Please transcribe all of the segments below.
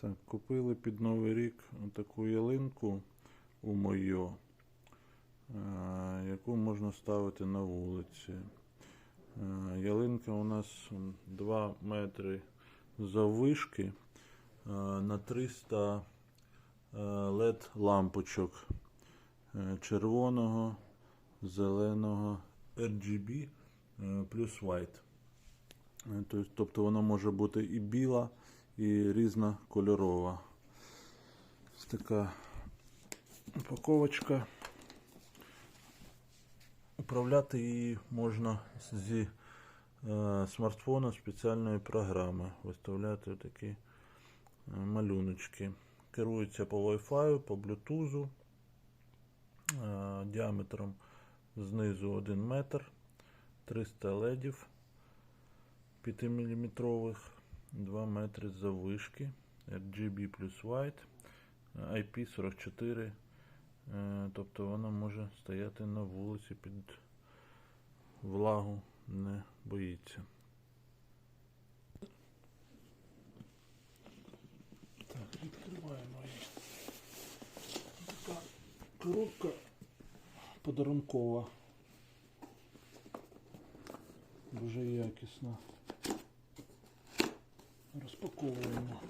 Так, купили під Новий рік таку ялинку у Мойо, е, яку можна ставити на вулиці. Е, Ялинка у нас 2 метри заввишки е, на 300 LED лампочок червоного, зеленого, RGB плюс white. Тобто вона може бути і біла, і різнокольорова. Ось така упаковочка. Управляти її можна зі е, смартфона спеціальної програми. Виставляти такі е, малюночки. Керується по Wi-Fi, по Bluetooth, е, діаметром знизу 1 метр, 300 ледів 5-мм, 2 метри заввишки, RGB плюс White, IP44, е, тобто вона може стояти на вулиці під влагу, не боїться. Так, відкриваємо її. Така коробка подарункова. Дуже якісна. Розпаковуємо.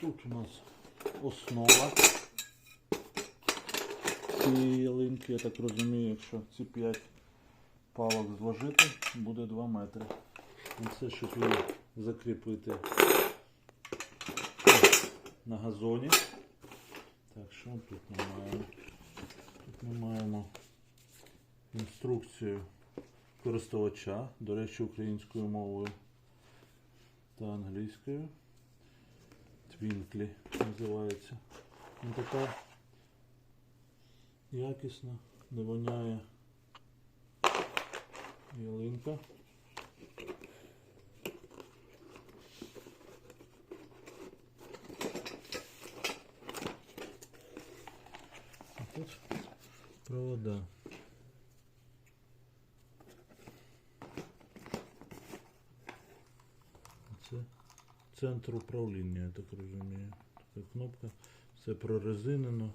Тут у нас основа цієї ялинки, я так розумію, якщо ці 5 палок зложити, буде 2 метри. І це, щоб її закріпити на газоні. Так, що тут ми маємо? Тут ми маємо інструкцію користувача, до речі, українською мовою та англійською. Твінклі називається. Ось така якісна, не воняє ялинка. А тут провода. Це центр управління, я так розумію. Така кнопка. Все прорезинено.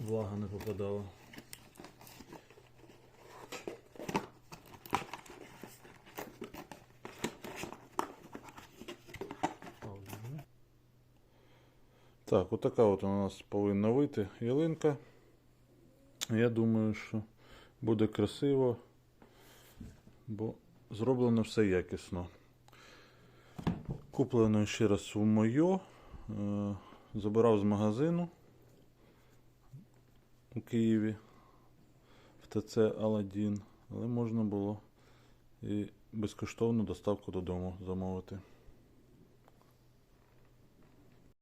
Влага не попадала. Так, отака от у нас повинна вийти ялинка. Я думаю, що буде красиво, бо зроблено все якісно. Куплено ще раз у Мойо. е, Забирав з магазину у Києві в ТЦ Аладдін, але можна було і безкоштовну доставку додому замовити.